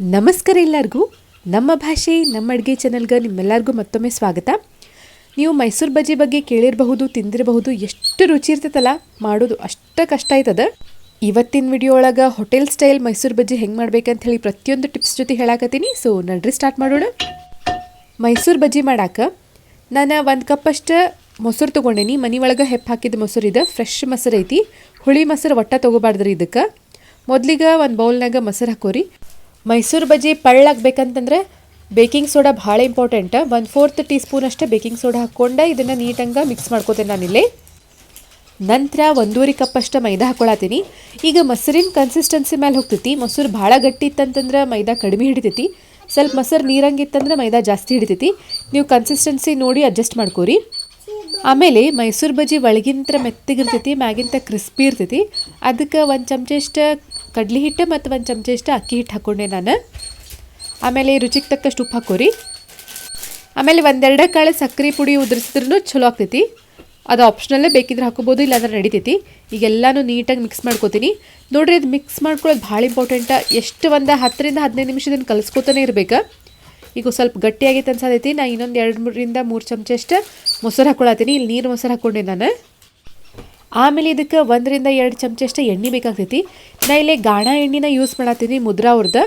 ನಮಸ್ಕಾರ ಎಲ್ಲರಿಗೂ. ನಮ್ಮ ಭಾಷೆ, ನಮ್ಮ ಅಡುಗೆ ಚಾನಲ್ಗೆ ನಿಮ್ಮೆಲ್ಲರಿಗೂ ಮತ್ತೊಮ್ಮೆ ಸ್ವಾಗತ. ನೀವು ಮೈಸೂರು ಬಜ್ಜಿ ಬಗ್ಗೆ ಕೇಳಿರಬಹುದು, ತಿಂದಿರಬಹುದು, ಎಷ್ಟು ರುಚಿ ಇರ್ತೈತಲ್ಲ, ಮಾಡೋದು ಅಷ್ಟ ಕಷ್ಟ ಆಯ್ತದ. ಇವತ್ತಿನ ವಿಡಿಯೋ ಒಳಗೆ ಹೋಟೆಲ್ ಸ್ಟೈಲ್ ಮೈಸೂರು ಬಜ್ಜಿ ಹೆಂಗೆ ಮಾಡ್ಬೇಕಂತ ಹೇಳಿ ಪ್ರತಿಯೊಂದು ಟಿಪ್ಸ್ ಜೊತೆ ಹೇಳಾಕತ್ತೀನಿ. ಸೊ ನಡ್ರಿ ಸ್ಟಾರ್ಟ್ ಮಾಡೋಣ. ಮೈಸೂರು ಬಜ್ಜಿ ಮಾಡಾಕ ನಾನು ಒಂದು ಕಪ್ಪಷ್ಟು ಮೊಸರು ತೊಗೊಂಡೇನಿ. ಮನೆ ಒಳಗೆ ಹೆಪ್ಪು ಹಾಕಿದ ಮೊಸರು ಇದೆ ಫ್ರೆಶ್ ಮೊಸರು ಐತಿ. ಹುಳಿ ಮೊಸರು ಒಟ್ಟ ತೊಗೋಬಾರ್ದ್ರಿ ಇದಕ್ಕೆ. ಮೊದಲಿಗೆ ಒಂದು ಬೌಲ್ನಾಗ ಮೊಸರು ಹಾಕೋರಿ. ಮೈಸೂರು ಬಜ್ಜಿ ಪಳ್ಳಾಗಬೇಕಂತಂದ್ರೆ ಬೇಕಿಂಗ್ ಸೋಡಾ ಭಾಳ ಇಂಪಾರ್ಟೆಂಟ್. ಒಂದು ಫೋರ್ತ್ ಟೀ ಸ್ಪೂನ್ ಅಷ್ಟೇ ಬೇಕಿಂಗ್ ಸೋಡಾ ಹಾಕ್ಕೊಂಡು, ಇದನ್ನು ನೀಟಂಗೆ ಮಿಕ್ಸ್ ಮಾಡ್ಕೋತೇನೆ ನಾನಿಲ್ಲಿ. ನಂತರ ಒಂದೂವರೆ ಕಪ್ ಅಷ್ಟು ಮೈದಾ ಹಾಕೊಳತ್ತೀನಿ. ಈಗ ಮೊಸರಿನ ಕನ್ಸಿಸ್ಟೆನ್ಸಿ ಮೇಲೆ ಹೋಗ್ತೈತಿ. ಮೊಸರು ಭಾಳ ಗಟ್ಟಿ ಇತ್ತಂತಂದ್ರೆ ಮೈದಾ ಕಡಿಮೆ ಹಿಡಿತೈತಿ. ಸ್ವಲ್ಪ ಮೊಸರು ನೀರಂಗಿತ್ತಂದ್ರೆ ಮೈದಾ ಜಾಸ್ತಿ ಹಿಡಿತೈತಿ. ನೀವು ಕನ್ಸಿಸ್ಟೆನ್ಸಿ ನೋಡಿ ಅಡ್ಜಸ್ಟ್ ಮಾಡ್ಕೋರಿ. ಆಮೇಲೆ ಮೈಸೂರು ಬಜ್ಜಿ ಒಳಗಿಂತ ಮೆತ್ತಗಿರ್ತೈತಿ, ಮ್ಯಾಗಿಂತ ಕ್ರಿಸ್ಪಿ ಇರ್ತೈತಿ. ಅದಕ್ಕೆ ಒಂದು ಚಮಚಷ್ಟು ಕಡ್ಲಿ ಹಿಟ್ಟು ಮತ್ತು ಒಂದು ಚಮಚಷ್ಟು ಅಕ್ಕಿ ಹಿಟ್ಟು ಹಾಕ್ಕೊಂಡೆ ನಾನು. ಆಮೇಲೆ ರುಚಿಗೆ ತಕ್ಕಷ್ಟು ಉಪ್ಪು ಹಾಕೋರಿ. ಆಮೇಲೆ ಒಂದೆರಡು ಕಾಳು ಸಕ್ಕರೆ ಪುಡಿ ಉದುರಿಸಿದ್ರೂ ಚಲೋ ಆಗ್ತೈತಿ. ಅದು ಆಪ್ಷನಲ್ಲೇ ಬೇಕಿದ್ರೆ ಹಾಕೋಬೋದು, ಇಲ್ಲಾಂದ್ರೆ ನಡಿತೈತಿ ಈಗೆಲ್ಲಾನು ನೀಟಾಗಿ ಮಿಕ್ಸ್ ಮಾಡ್ಕೋತೀನಿ. ನೋಡಿರಿ, ಇದು ಮಿಕ್ಸ್ ಮಾಡ್ಕೊಳ್ಳೋದು ಭಾಳ ಇಂಪಾರ್ಟೆಂಟ ಎಷ್ಟು ಒಂದು ಹತ್ತರಿಂದ ಹದಿನೈದು ನಿಮಿಷ ಇದನ್ನು ಕಲಿಸ್ಕೊತಾನೆ ಇರಬೇಕು. ಈಗ ಸ್ವಲ್ಪ ಗಟ್ಟಿಯಾಗಿತ್ತು ಅನ್ಸತೈತಿ. ನಾನು ಇನ್ನೊಂದು ಎರಡು ಮೂರರಿಂದ ಮೂರು ಚಮಚಷ್ಟು ಮೊಸರು ಹಾಕ್ಕೊಳತ್ತೀನಿ ಇಲ್ಲಿ ನೀರು ಮೊಸರು ಹಾಕ್ಕೊಂಡೆ ನಾನು. ಆಮೇಲೆ ಇದಕ್ಕೆ ಒಂದರಿಂದ ಎರಡು ಚಮಚಷ್ಟು ಎಣ್ಣೆ ಬೇಕಾಗ್ತೈತಿ. ನಾ ಇಲ್ಲಿ ಗಾಣ ಎಣ್ಣೆನ ಯೂಸ್ ಮಾಡತ್ತೀನಿ ಮುದ್ರಾ ಅವ್ರದ್ದು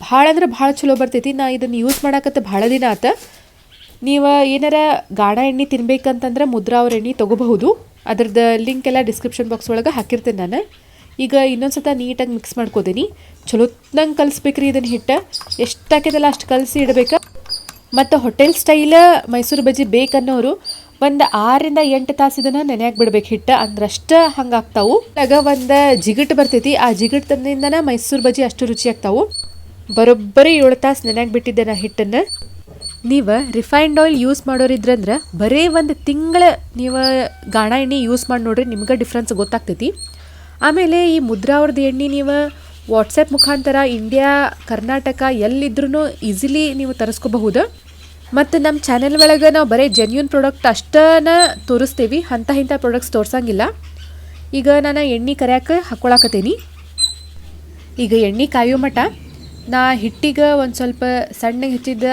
ಭಾಳ ಅಂದ್ರೆ ಭಾಳ ಚಲೋ ಬರ್ತೈತಿ. ನಾ ಇದನ್ನು ಯೂಸ್ ಮಾಡಾಕತ್ತ ಭಾಳ ದಿನ ಆತ. ನೀವು ಏನಾರ ಗಾಣ ಎಣ್ಣೆ ತಿನ್ಬೇಕಂತಂದ್ರೆ ಮುದ್ರಾ ಅವ್ರ ಎಣ್ಣೆ ತೊಗೋಬಹುದು. ಅದ್ರದ್ದು ಲಿಂಕ್ ಎಲ್ಲ ಡಿಸ್ಕ್ರಿಪ್ಷನ್ ಬಾಕ್ಸ್ ಒಳಗೆ ಹಾಕಿರ್ತೇನೆ ನಾನು. ಈಗ ಇನ್ನೊಂದು ಸತ ನೀಟಾಗಿ ಮಿಕ್ಸ್ ಮಾಡ್ಕೋತೀನಿ. ಚಲೋತ್ನಂಗೆ ಕಲಿಸ್ಬೇಕ್ರಿ ಇದನ್ನು ಹಿಟ್ಟು. ಎಷ್ಟು ಹಾಕಿದಲ್ಲ ಅಷ್ಟು ಕಲಸಿ ಇಡಬೇಕು. ಮತ್ತು ಹೋಟೆಲ್ ಸ್ಟೈಲ ಮೈಸೂರು ಬಜ್ಜಿ ಬೇಕನ್ನೋರು ಒಂದು ಆರರಿಂದ ಎಂಟು ತಾಸು ಇದನ್ನು ನೆನೆಯಾಗಿ ಬಿಡ್ಬೇಕು ಹಿಟ್ಟು. ಅಂದ್ರಷ್ಟು ಹಂಗೆ ಆಗ್ತಾವು. ಆಗ ಒಂದು ಜಿಗಟ್ ಬರ್ತೈತಿ. ಆ ಜಿಗಟ್ ತಂದಿಂದನ ಮೈಸೂರು ಬಜ್ಜಿ ಅಷ್ಟು ರುಚಿ ಆಗ್ತಾವು ಬರೋಬ್ಬರಿ ಏಳು ತಾಸು ನೆನೆಯಾಗಿ ಬಿಟ್ಟಿದ್ದೆ ನಾ ಹಿಟ್ಟನ್ನು. ನೀವು ರಿಫೈನ್ಡ್ ಆಯಿಲ್ ಯೂಸ್ ಮಾಡೋರಿದ್ರಂದ್ರೆ ಬರೀ ಒಂದು ತಿಂಗಳ ನೀವು ಗಾಣ ಎಣ್ಣೆ ಯೂಸ್ ಮಾಡಿ ನೋಡ್ರಿ ನಿಮ್ಗೆ ಡಿಫ್ರೆನ್ಸ್ ಗೊತ್ತಾಗ್ತೈತಿ. ಆಮೇಲೆ ಈ ಮುದ್ರಾ ಅವ್ರದ್ದು ಎಣ್ಣೆ ನೀವು ವಾಟ್ಸಪ್ ಮುಖಾಂತರ ಇಂಡಿಯಾ, ಕರ್ನಾಟಕ ಎಲ್ಲಿದ್ರೂ ಈಸಿಲಿ ನೀವು ತರಿಸ್ಕೋಬಹುದು. ಮತ್ತು ನಮ್ಮ ಚಾನೆಲ್ ಒಳಗೆ ನಾವು ಬರೀ ಜೆನ್ಯೂನ್ ಪ್ರಾಡಕ್ಟ್ ಅಷ್ಟನ ತೋರಿಸ್ತೀವಿ. ಅಂಥ ಇಂಥ ಪ್ರಾಡಕ್ಟ್ಸ್ ತೋರಿಸಂಗಿಲ್ಲ. ಈಗ ನಾನು ಎಣ್ಣೆ ಕರಿಯಕ್ಕೆ ಹಾಕ್ಕೊಳಕತ್ತೀನಿ ಈಗ ಎಣ್ಣೆ ಕಾಯೋ ಮಟ ನಾ ಹಿಟ್ಟಿಗೆ ಒಂದು ಸ್ವಲ್ಪ ಸಣ್ಣಗೆ ಹೆಚ್ಚಿದ್ದ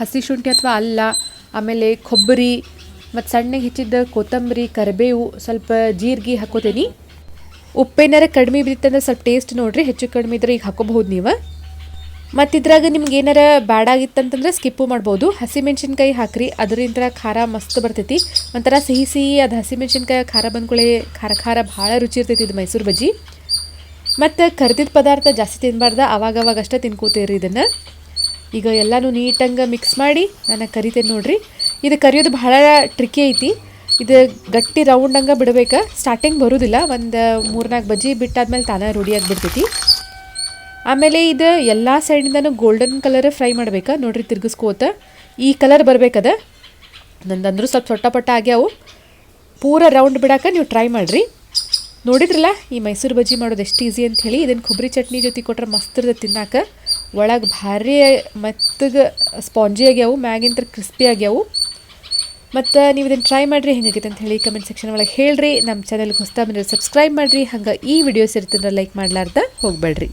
ಹಸಿ ಶುಂಠಿ ಅಥವಾ ಅಲ್ಲ, ಆಮೇಲೆ ಕೊಬ್ಬರಿ, ಮತ್ತು ಸಣ್ಣಗೆ ಹೆಚ್ಚಿದ್ದ ಕೊತ್ತಂಬರಿ, ಕರಿಬೇವು, ಸ್ವಲ್ಪ ಜೀರಿಗೆ ಹಾಕೋತೀನಿ. ಉಪ್ಪೇನಾರ ಕಡಿಮೆ ಬಿದ್ದಿತ್ತಂದ್ರೆ ಸ್ವಲ್ಪ ಟೇಸ್ಟ್ ನೋಡಿರಿ, ಹೆಚ್ಚು ಕಡಿಮೆ ಇದ್ರೆ ಈಗ ಹಾಕೋಬಹುದು ನೀವು. ಮತ್ತು ಇದ್ರಾಗ ನಿಮ್ಗೆ ಏನಾರ ಬ್ಯಾಡಾಗಿತ್ತಂತಂದ್ರೆ ಸ್ಕಿಪ್ಪು ಮಾಡ್ಬೋದು. ಹಸಿಮೆಣ್ಸಿನ್ಕಾಯಿ ಹಾಕ್ರಿ ಅದರಿಂದ ಖಾರ ಮಸ್ತ್ ಬರ್ತೈತಿ. ಒಂಥರ ಸಿಹಿ ಸಿಹಿ ಅದು ಹಸಿಮೆಣ್ಸಿನ್ಕಾಯಿ ಖಾರ ಬಂದ್ಕೊಳ್ಳಿ ಖಾರ ಖಾರ ಭಾಳ ರುಚಿ ಇರ್ತೈತಿ ಇದು ಮೈಸೂರು ಬಜ್ಜಿ. ಮತ್ತು ಕರ್ದಿದ್ದ ಪದಾರ್ಥ ಜಾಸ್ತಿ ತಿನ್ನಬಾರ್ದ ಅವಾಗವಾಗ ಅಷ್ಟೇ ತಿನ್ಕೋತೀರಿ ಇದನ್ನು. ಈಗ ಎಲ್ಲನೂ ನೀಟಂಗೆ ಮಿಕ್ಸ್ ಮಾಡಿ ನಾನು ಕರಿತೇನೆ ನೋಡಿರಿ. ಇದು ಕರಿಯೋದು ಭಾಳ ಟ್ರಿಕಿ ಐತಿ. ಇದು ಗಟ್ಟಿ ರೌಂಡಂಗೆ ಬಿಡ್ಬೇಕು. ಸ್ಟಾರ್ಟಿಂಗ್ ಬರೋದಿಲ್ಲ, ಒಂದು ಮೂರ್ನಾಲ್ಕು ಬಜ್ಜಿ ಬಿಟ್ಟಾದ್ಮೇಲೆ ತಾನೇ ರೂಢಿಯಾಗಿ ಆಗಿಬಿಡ್ತೈತಿ ಆಮೇಲೆ ಇದು ಎಲ್ಲ ಸೈಡಿಂದನೂ ಗೋಲ್ಡನ್ ಕಲರ್ ಫ್ರೈ ಮಾಡ್ಬೇಕು? ನೋಡ್ರಿ ತಿರ್ಗಿಸ್ಕೋತ ಈ ಕಲರ್ ಬರ್ಬೇಕದ? ನಂದಂದ್ರೂ ಸ್ವಲ್ಪ ಸೊಟ್ಟ ಪಟ್ಟ ಆಗ್ಯಾವು. ಪೂರ ರೌಂಡ್ ಬಿಡಾಕ ನೀವು ಟ್ರೈ ಮಾಡಿರಿ. ನೋಡಿದ್ರಲ್ಲ, ಈ ಮೈಸೂರು ಬಜ್ಜಿ ಮಾಡೋದು ಎಷ್ಟು ಈಸಿ ಅಂತ ಹೇಳಿ ಇದನ್ನು ಕೊಬ್ಬರಿ ಚಟ್ನಿ ಜೊತೆ ಕೊಟ್ರೆ ಮಸ್ತ್ ಇರ್ತದೆ ತಿನ್ನಾಕ ಒಳಗೆ ಭಾರಿ ಮೆತ್ತಗೆ ಸ್ಪಾಂಜಿ ಆಗ್ಯಾವು ಮ್ಯಾಗಿಂತ ಕ್ರಿಸ್ಪಿ ಆಗ್ಯಾವು. ಮತ್ತು ನೀವು ಇದನ್ನು ಟ್ರೈ ಮಾಡಿರಿ, ಹೆಂಗಾಗೈತೆ ಅಂತ ಹೇಳಿ ಕಮೆಂಟ್ ಸೆಕ್ಷನ್ ಒಳಗೆ ಹೇಳ್ರಿ. ನಮ್ಮ ಚಾನಲ್ಗೆ ಹೊಸ್ತಾ ಬಂದರೆ ಸಬ್ಸ್ಕ್ರೈಬ್ ಮಾಡಿರಿ. ಹಂಗೆ ಈ ವಿಡಿಯೋಸ್ ಇರ್ತಂದ್ರೆ ಲೈಕ್ ಮಾಡ್ಲಾರ್ದ ಹೋಗಬೇಡ್ರಿ